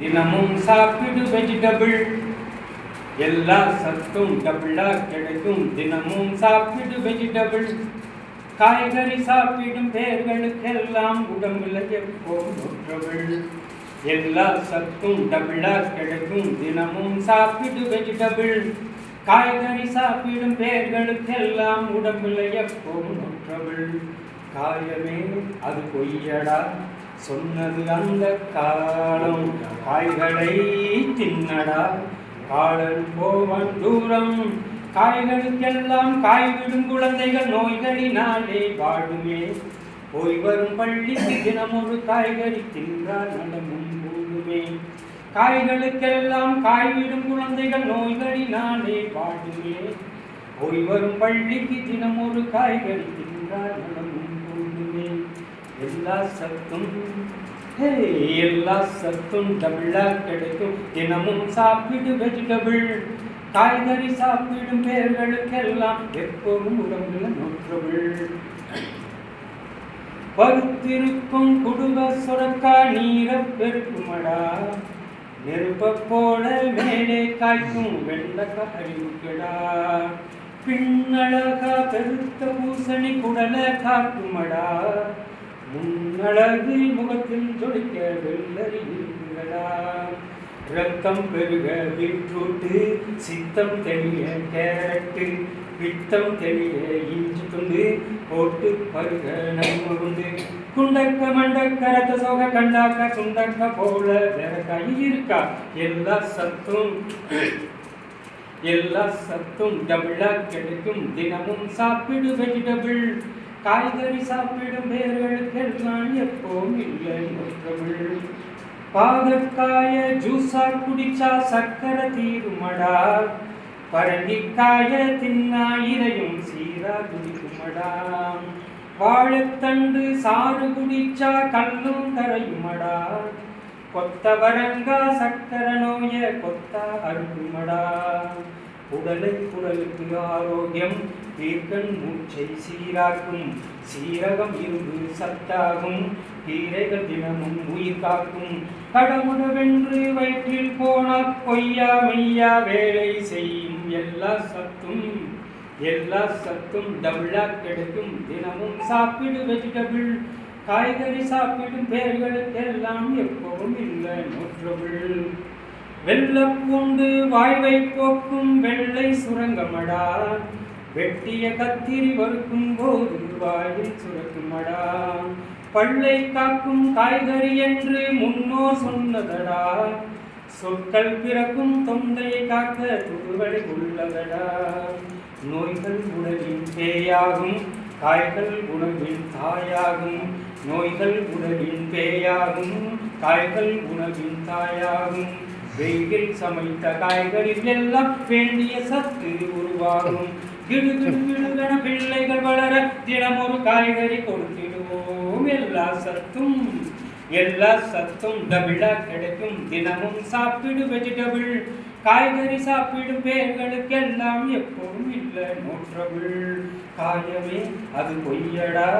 தினமும் சாப்பிடு வெஜிடபிள் எல்லா சத்தும் டபுளா கிடைக்கும். தினமும் சாப்பிடு வெஜிடபிள் காய்கறி சாப்பிடும் பேர்களுக்கெல்லாம் உடம்புல எப்போதும் எல்லா சத்தும் டபுளா கிடைக்கும். தினமும் சாப்பிடு வெஜிடபிள் காய்கறி சாப்பிடும் பேர்களுக்கெல்லாம் உடம்புல எப்போதும் காயமே அது பொய்யடா. சொன்னது அந்த காலம். காய்களை தின்னடா. காலன் போவன் தூரம். காய்களுக்கெல்லாம் காய்விடும் குழந்தைகள் நோய்களினாலே வாடுமே போய் வரும் பள்ளிக்கு தினம் ஒரு காய்கறி தின்றால் நடமும் கூடுமே. காய்களுக்கெல்லாம் காய்விடும் குழந்தைகள் நோய்களினாலே வாடுமே போய் வரும் பள்ளிக்கு தினம் ஒரு காய்கறி தின்றால் நடமும் எல்லா சத்தும் எல்லா சத்தும் டபுளாக கிடைக்கும். தினமும் சாப்பிடு வெஜிடபிள் காய்கறி சாப்பிடும் பேர்களுக்கெல்லாம் எப்போதும் உடம்புல நோற்றபிள் பருத்திருக்கும் குடும்ப சுரக்கா நீர பெருக்குமடா. நெருப்ப போல மேலே காய்க்கும் வெள்ளக்க அறிவுக்கடா பின்னழகா பெருத்த பூசணி குடலை காக்குமடா. முன்னழகு முகத்தில் ஜொலிக்க வெள்ளரி ரத்தம் பெருக பீட்ரூட்டு சித்தம் தெளிய கேரட்டு பித்தம் தெளிய இஞ்சி துண்டு போட்டு பருக நன்மருந்து குண்டக்க மண்டக்க ரத்த சோக கண்டாக்க சுண்டக்க போல வேறக்காய் இருக்கா? எல்லா சத்தும் எல்லா சத்தும் டபுளா கிடைக்கும். தினமும் சாப்பிடு வெஜிடபிள் காய்கறி சாப்பிடும் பேர்களுக்கெல்லாம் எப்பவும் இல்லை. தமிழ் பாகற்காய ஜூஸா குடிச்சா சக்கரை தீருமடா? பரங்கிக்காய தின்னா இரையும் சீரா குடிக்குமடா? வாழைத்தண்டு சாறு குடிச்சா கல்லும் கரையுமடா? கொத்த வரங்கா சக்கர நோய கொத்தா அருகுமடா? உடலை குடலுக்கு ஆரோக்கியம் தீர்க்கன் மூச்சை சீராக்கும். சீரகம் இரும்பு சத்தாகும். கீரைகள் தினமும் உயிர் காக்கும். கடமுடவென்று வயிற்றில் போனால் பொய்யா மெய்யா வேலை செய்யும். எல்லா சத்தும் எல்லா சத்தும் டபுளா கிடைக்கும். தினமும் சாப்பிடு வெஜிடபிள். காய்கறி சாப்பிடும் பேர்களுக்கெல்லாம் எப்பவும் இல்லை நோற்றபிள். வெள்ளப்பூண்டு வாய்வை போக்கும் வெள்ளை சுரங்கமடா. வெட்டிய கத்திரி வறுக்கும் போது வாயில் சுரக்குமடா. பள்ளை காக்கும் காய்கறி என்று முன்னோர் சொன்னதடா. சொற்கள் பிறக்கும் தொந்தையை காக்க துருவடை உள்ளதடா. நோய்கள் உணவின் பேயாகும் காய்கள் உணவின் தாயாகும். நோய்கள் உணவின் பேயாகும் காய்கள் உணவின் தாயாகும். வெயில் சமைத்த காய்கறிகள் எல்லாம் வேண்டிய சத்து உருவாகும். கிடு பிள்ளைகள் வளர தினமொரு காய்கறி கொடுத்திடுவோம். எல்லா சத்தும் எல்லா சத்தும் டபுளா கிடைக்கும். தினமும் சாப்பிடு வெஜிடபிள் காய்கறி சாப்பிடும் பேர்களுக்கு எல்லாம் எப்பவும் இல்லை நோற்றபிள். காயமே அது பொய்யடா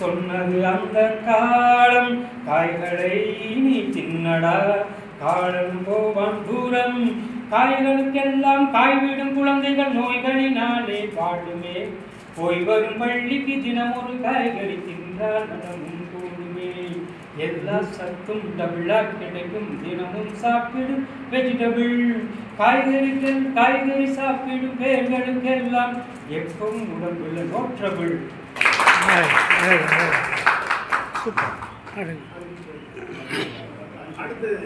சொன்னது அந்த காலம். காய்களை நீ தின்னடா காலம் போவான் தூரம். காய்களுக்கெல்லாம் காய்விடும் குழந்தைகள் நோய்களினாலே பாடுமே போய் வரும் பள்ளிக்கு தினம் ஒரு காய்கறி தின்றால் நலமும் கூடுமே எல்லா சத்தும் டபுளா கிடைக்கும். தினமும் சாப்பிடும் வெஜிடபிள் காய்கறிகள் காய்கறி சாப்பிடும் பேர்களுக்கெல்லாம் எப்பவும் உடம்புல நோற்றபிள் சூப்பர் அடுத்து